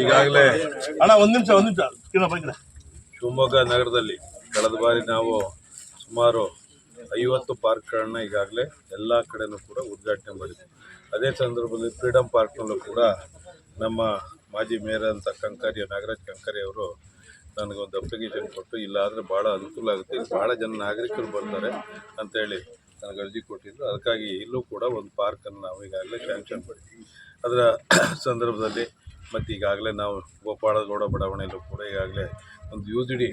ಈಗಾಗಲೇ ಅಣ್ಣ ಒಂದ್ ನಿಮಿಷ ಒಂದ್ ನಿಮಿಷ. ಶಿವಮೊಗ್ಗ ನಗರದಲ್ಲಿ ಕಳೆದ ಬಾರಿ ನಾವು ಸುಮಾರು ಐವತ್ತು ಪಾರ್ಕ್ಗಳನ್ನ ಈಗಾಗಲೇ ಎಲ್ಲ ಕಡೆನೂ ಕೂಡ ಉದ್ಘಾಟನೆ ಮಾಡಿದ್ವಿ. ಅದೇ ಸಂದರ್ಭದಲ್ಲಿ ಫ್ರೀಡಮ್ ಪಾರ್ಕ್ನಲ್ಲೂ ಕೂಡ ನಮ್ಮ ಮಾಜಿ ಮೇಯರ್ ಅಂತ ಕಂಕರಿ ನಾಗರಾಜ್ ಕಂಕರಿ ಅವರು ನನಗೊಂದು ಅಪ್ಲಿಕೇಶನ್ ಕೊಟ್ಟು ಇಲ್ಲಾದರೆ ಭಾಳ ಅನುಕೂಲ ಆಗುತ್ತೆ. ಭಾಳ ಜನ ನಾಗರಿಕರು ಬರ್ತಾರೆ ಅಂತೇಳಿ ನನಗೆ ಅರ್ಜಿ ಕೊಟ್ಟಿದ್ರು. ಅದಕ್ಕಾಗಿ ಇಲ್ಲೂ ಕೂಡ ಒಂದು ಪಾರ್ಕನ್ನು ನಾವು ಈಗಾಗಲೇ ಸ್ಯಾಂಕ್ಷನ್ ಮಾಡಿದ್ವಿ. ಅದರ ಸಂದರ್ಭದಲ್ಲಿ ಮತ್ತು ಈಗಾಗಲೇ ನಾವು ಗೋಪಾಳಗೌಡ ಬಡಾವಣೆಯಲ್ಲೂ ಕೂಡ ಈಗಾಗಲೇ ಒಂದು ಯೂಸ್ ಜಿ ಡಿ.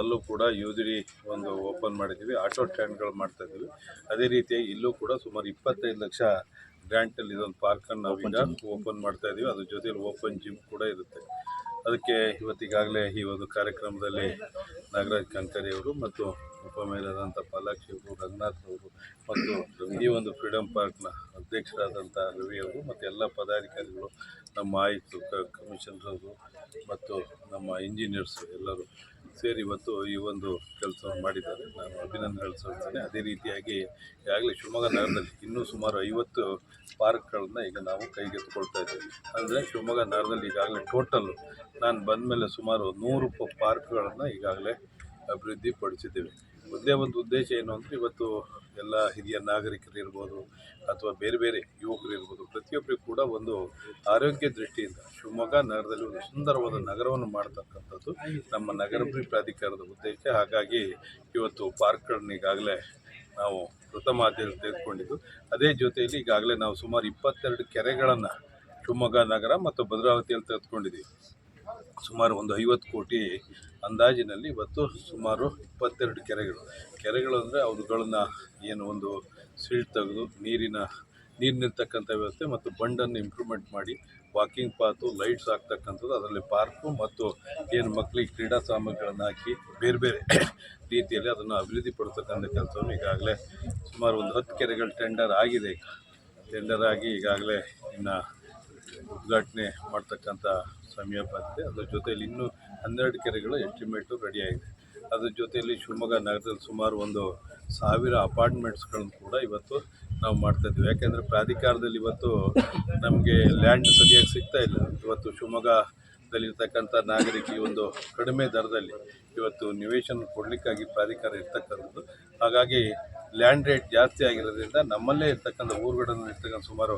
ಅಲ್ಲೂ ಕೂಡ ಯು ಜಿ ಡಿ ಒಂದು ಓಪನ್ ಮಾಡಿದ್ದೀವಿ. ಆಟೋ ಸ್ಟ್ಯಾಂಡ್ಗಳು ಮಾಡ್ತಾ ಇದ್ದೀವಿ. ಅದೇ ರೀತಿಯಾಗಿ ಇಲ್ಲೂ ಕೂಡ ಸುಮಾರು ಇಪ್ಪತ್ತೈದು ಲಕ್ಷ ಗ್ರ್ಯಾಂಟಲ್ಲಿ ಇದೊಂದು ಪಾರ್ಕನ್ನು ನಾವೀಗ ಓಪನ್ ಮಾಡ್ತಾ ಇದ್ದೀವಿ ಅದ್ರ ಜೊತೆಯಲ್ಲಿ ಓಪನ್ ಜಿಮ್ ಕೂಡ ಇರುತ್ತೆ. ಅದಕ್ಕೆ ಇವತ್ತಿಗಾಗಲೇ ಈ ಒಂದು ಕಾರ್ಯಕ್ರಮದಲ್ಲಿ ನಾಗರಾಜ್ ಕಂಕರಿ ಅವರು ಮತ್ತು ಉಪಮೇಯರಾದಂಥ ಪಾಲಾಕ್ಷಿ ಅವರು, ರಂಗನಾಥ್ ಅವರು ಮತ್ತು ಈ ಒಂದು ಫ್ರೀಡಮ್ ಪಾರ್ಕ್ನ ಅಧ್ಯಕ್ಷರಾದಂಥ ರವಿ ಅವರು ಮತ್ತು ಎಲ್ಲ ಪದಾಧಿಕಾರಿಗಳು, ನಮ್ಮ ಆಯುಕ್ತರು ಕಮಿಷನರ್ ಅವರು ಮತ್ತು ನಮ್ಮ ಇಂಜಿನಿಯರ್ಸ್ ಎಲ್ಲರೂ ಸೇರಿ ಇವತ್ತು ಈ ಒಂದು ಕೆಲಸವನ್ನು ಮಾಡಿದ್ದಾರೆ. ನಾನು ಅಭಿನಂದನೆಗಳು ಸಲ್ಲಿಸ್ತೇನೆ. ಅದೇ ರೀತಿಯಾಗಿ ಈಗಾಗಲೇ ಶಿವಮೊಗ್ಗ ನಗರದಲ್ಲಿ ಇನ್ನೂ ಸುಮಾರು ಐವತ್ತು ಪಾರ್ಕ್ಗಳನ್ನು ಈಗ ನಾವು ಕೈಗೆತ್ತಿಕೊಳ್ತಾ ಇದ್ದೇವೆ. ಅಂದರೆ ಶಿವಮೊಗ್ಗ ನಗರದಲ್ಲಿ ಈಗಾಗಲೇ ಟೋಟಲ್ಲು ನಾನು ಬಂದ ಮೇಲೆ ಸುಮಾರು ನೂರು ಪಾರ್ಕ್ಗಳನ್ನು ಈಗಾಗಲೇ ಅಭಿವೃದ್ಧಿ ಪಡಿಸಿದ್ದೇವೆ. ಒಂದೇ ಒಂದು ಉದ್ದೇಶ ಏನು ಅಂದರೆ ಇವತ್ತು ಎಲ್ಲ ಹಿರಿಯ ನಾಗರಿಕರು ಇರ್ಬೋದು ಅಥವಾ ಬೇರೆ ಬೇರೆ ಯುವಕರು ಇರ್ಬೋದು ಪ್ರತಿಯೊಬ್ಬರಿಗೂ ಕೂಡ ಒಂದು ಆರೋಗ್ಯ ದೃಷ್ಟಿಯಿಂದ ಶಿವಮೊಗ್ಗ ನಗರದಲ್ಲಿ ಒಂದು ಸುಂದರವಾದ ನಗರವನ್ನು ಮಾಡ್ತಕ್ಕಂಥದ್ದು ನಮ್ಮ ನಗರಾಭಿವೃದ್ಧಿ ಪ್ರಾಧಿಕಾರದ ಉದ್ದೇಶ. ಹಾಗಾಗಿ ಇವತ್ತು ಪಾರ್ಕ್ಗಳನ್ನ ಈಗಾಗಲೇ ನಾವು ಪ್ರಥಮ ಆದ್ಯತೆ ತೆಗೆದುಕೊಂಡಿದ್ದು, ಅದೇ ಜೊತೆಯಲ್ಲಿ ಈಗಾಗಲೇ ನಾವು ಸುಮಾರು ಇಪ್ಪತ್ತೆರಡು ಕೆರೆಗಳನ್ನು ಶಿವಮೊಗ್ಗ ನಗರ ಮತ್ತು ಭದ್ರಾವತಿಯಲ್ಲಿ ತೆಗೆದುಕೊಂಡಿದ್ದೀವಿ. ಸುಮಾರು ಒಂದು ಐವತ್ತು ಕೋಟಿ ಅಂದಾಜಿನಲ್ಲಿ ಇವತ್ತು ಸುಮಾರು ಇಪ್ಪತ್ತೆರಡು ಕೆರೆಗಳು. ಕೆರೆಗಳು ಅಂದರೆ ಅವುಗಳನ್ನ ಏನು ಒಂದು ಸಿಲ್ಟ್ ತೆಗೆದು ನೀರಿನ ನೀರು ನಿಲ್ತಕ್ಕಂಥ ವ್ಯವಸ್ಥೆ ಮತ್ತು ಬಂಡನ್ನು ಇಂಪ್ರೂವ್ಮೆಂಟ್ ಮಾಡಿ ವಾಕಿಂಗ್ ಪಾತು ಲೈಟ್ಸ್ ಹಾಕ್ತಕ್ಕಂಥದ್ದು ಅದರಲ್ಲಿ ಪಾರ್ಕು ಮತ್ತು ಏನು ಮಕ್ಕಳಿಗೆ ಕ್ರೀಡಾ ಸಾಮಗ್ರಿಗಳನ್ನು ಹಾಕಿ ಬೇರೆ ಬೇರೆ ರೀತಿಯಲ್ಲಿ ಅದನ್ನು ಅಭಿವೃದ್ಧಿ ಪಡಿಸ್ತಕ್ಕಂಥ ಕೆಲಸವನ್ನು ಈಗಾಗಲೇ ಸುಮಾರು ಒಂದು ಹತ್ತು ಕೆರೆಗಳು ಟೆಂಡರ್ ಆಗಿದೆ ಟೆಂಡರ್ ಆಗಿ ಈಗಾಗಲೇ ಇನ್ನು ಉದ್ಘಾಟನೆ ಮಾಡ್ತಕ್ಕಂಥ ಸಮಯ ಬಂದಿದೆ. ಅದ್ರ ಜೊತೆಯಲ್ಲಿ ಇನ್ನೂ ಹನ್ನೆರಡು ಕೆರೆಗಳು ಎಸ್ಟಿಮೇಟು ರೆಡಿಯಾಗಿದೆ ಅದ್ರ ಜೊತೆಯಲ್ಲಿ ಶಿವಮೊಗ್ಗ ನಗರದಲ್ಲಿ ಸುಮಾರು ಒಂದು ಸಾವಿರ ಅಪಾರ್ಟ್ಮೆಂಟ್ಸ್ಗಳನ್ನು ಕೂಡ ಇವತ್ತು ನಾವು ಮಾಡ್ತಾ ಇದ್ದೀವಿ. ಯಾಕೆಂದರೆ ಪ್ರಾಧಿಕಾರದಲ್ಲಿ ಇವತ್ತು ನಮಗೆ ಲ್ಯಾಂಡ್ ಸರಿಯಾಗಿ ಸಿಗ್ತಾ ಇಲ್ಲ. ಇವತ್ತು ಶಿವಮೊಗ್ಗದಲ್ಲಿರ್ತಕ್ಕಂಥ ನಾಗರಿಕರಿಗೆ ಒಂದು ಕಡಿಮೆ ದರದಲ್ಲಿ ಇವತ್ತು ನಿವೇಶನ ಕೊಡಲಿಕ್ಕಾಗಿ ಪ್ರಾಧಿಕಾರ ಇರ್ತಕ್ಕಂಥದ್ದು. ಹಾಗಾಗಿ ಲ್ಯಾಂಡ್ ರೇಟ್ ಜಾಸ್ತಿ ಆಗಿರೋದ್ರಿಂದ ನಮ್ಮಲ್ಲೇ ಇರ್ತಕ್ಕಂಥ ಊರುಗಳನ್ನು ಇರ್ತಕ್ಕಂಥ ಸುಮಾರು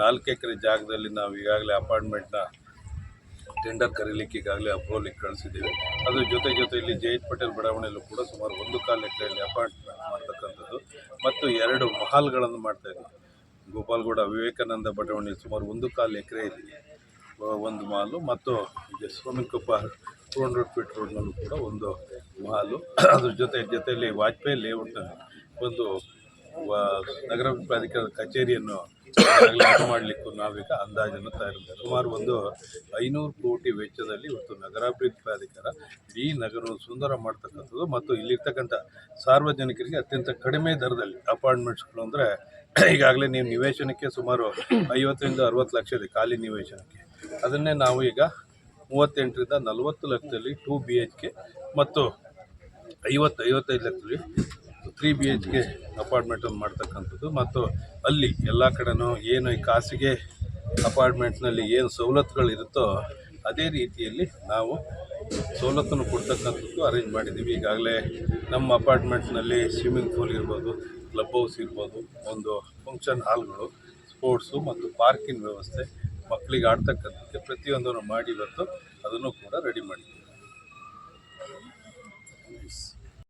ನಾಲ್ಕು ಎಕರೆ ಜಾಗದಲ್ಲಿ ನಾವು ಈಗಾಗಲೇ ಅಪಾರ್ಟ್ಮೆಂಟ್ನ ಟೆಂಡರ್ ಕರೀಲಿಕ್ಕೆ ಈಗಾಗಲೇ ಅಪ್ರೂವಲಿಗೆ ಕಳಿಸಿದ್ದೀವಿ. ಅದ್ರ ಜೊತೆ ಜೊತೆಯಲ್ಲಿ ಜಯಂತ್ ಪಟೇಲ್ ಬಡಾವಣೆಯಲ್ಲೂ ಕೂಡ ಸುಮಾರು ಒಂದು ಕಾಲು ಎಕರೆಯಲ್ಲಿ ಅಪಾರ್ಟ್ಮೆಂಟ್ ಮಾಡ್ತಕ್ಕಂಥದ್ದು ಮತ್ತು ಎರಡು ಮಹಾಲ್ಗಳನ್ನು ಮಾಡ್ತಾ ಇದ್ದೀವಿ. ಗೋಪಾಲ್ಗೌಡ ವಿವೇಕಾನಂದ ಬಡಾವಣೆ ಸುಮಾರು ಒಂದು ಕಾಲು ಎಕರೆ ಒಂದು ಮಾಲು ಮತ್ತು ಸ್ವಾಮಿಕೊಪ್ಪ ಟೂ ಹಂಡ್ರೆಡ್ ಫೀಟ್ ರೋಡ್ನಲ್ಲೂ ಕೂಡ ಒಂದು ಮಾಲು ಅದ್ರ ಜೊತೆ ಜೊತೆಯಲ್ಲಿ ವಾಜಪೇಯಿ ಲೇಔಟ್ನಲ್ಲಿ ಒಂದು ನಗರ ಪ್ರಾಧಿಕಾರದ ಕಚೇರಿಯನ್ನು ಮಾಡಲಿಕ್ಕೂ ನಾವೀಗ ಅಂದಾಜನ್ನು ತಯಾರಿಸಿದ್ದೇವೆ. ಸುಮಾರು ಒಂದು ಐನೂರು ಕೋಟಿ ವೆಚ್ಚದಲ್ಲಿ ಇವತ್ತು ನಗರಾಭಿವೃದ್ಧಿ ಪ್ರಾಧಿಕಾರ ಈ ನಗರವನ್ನು ಸುಂದರ ಮಾಡ್ತಕ್ಕಂಥದ್ದು ಮತ್ತು ಇಲ್ಲಿರ್ತಕ್ಕಂಥ ಸಾರ್ವಜನಿಕರಿಗೆ ಅತ್ಯಂತ ಕಡಿಮೆ ದರದಲ್ಲಿ ಅಪಾರ್ಟ್ಮೆಂಟ್ಸ್ಗಳು ಅಂದರೆ ಈಗಾಗಲೇ ನೀವು ನಿವೇಶನಕ್ಕೆ ಸುಮಾರು ಐವತ್ತರಿಂದ ಅರವತ್ತು ಲಕ್ಷ ಇದೆ ಖಾಲಿ ನಿವೇಶನಕ್ಕೆ. ಅದನ್ನೇ ನಾವು ಈಗ ಮೂವತ್ತೆಂಟರಿಂದ ನಲವತ್ತು ಲಕ್ಷದಲ್ಲಿ ಟೂ ಬಿ ಎಚ್ ಕೆ ಮತ್ತು ಐವತ್ತು, ಐವತ್ತೈದು ಲಕ್ಷದಲ್ಲಿ ತ್ರೀ ಬಿ ಎಚ್ ಕೆ ಅಪಾರ್ಟ್ಮೆಂಟನ್ನು ಮಾಡ್ತಕ್ಕಂಥದ್ದು ಮತ್ತು ಅಲ್ಲಿ ಎಲ್ಲ ಕಡೆನೂ ಏನು ಈ ಖಾಸಗಿ ಅಪಾರ್ಟ್ಮೆಂಟ್ನಲ್ಲಿ ಏನು ಸವಲತ್ತುಗಳಿರುತ್ತೋ ಅದೇ ರೀತಿಯಲ್ಲಿ ನಾವು ಸವಲತ್ತನ್ನು ಕೊಡ್ತಕ್ಕಂಥದ್ದು ಅರೇಂಜ್ ಮಾಡಿದ್ದೀವಿ. ಈಗಾಗಲೇ ನಮ್ಮ ಅಪಾರ್ಟ್ಮೆಂಟ್ನಲ್ಲಿ ಸ್ವಿಮ್ಮಿಂಗ್ ಪೂಲ್ ಇರ್ಬೋದು, ಕ್ಲಬ್ ಹೌಸ್ ಇರ್ಬೋದು, ಒಂದು ಫಂಕ್ಷನ್ ಹಾಲ್ಗಳು, ಸ್ಪೋರ್ಟ್ಸು ಮತ್ತು ಪಾರ್ಕಿನ ವ್ಯವಸ್ಥೆ ಮಕ್ಕಳಿಗೆ ಆಡ್ತಕ್ಕಂಥದ್ದಕ್ಕೆ ಪ್ರತಿಯೊಂದನ್ನು ಮಾಡಿ ಇವತ್ತು ಅದನ್ನು ಕೂಡ ರೆಡಿ ಮಾಡಿದ್ದೀವಿ.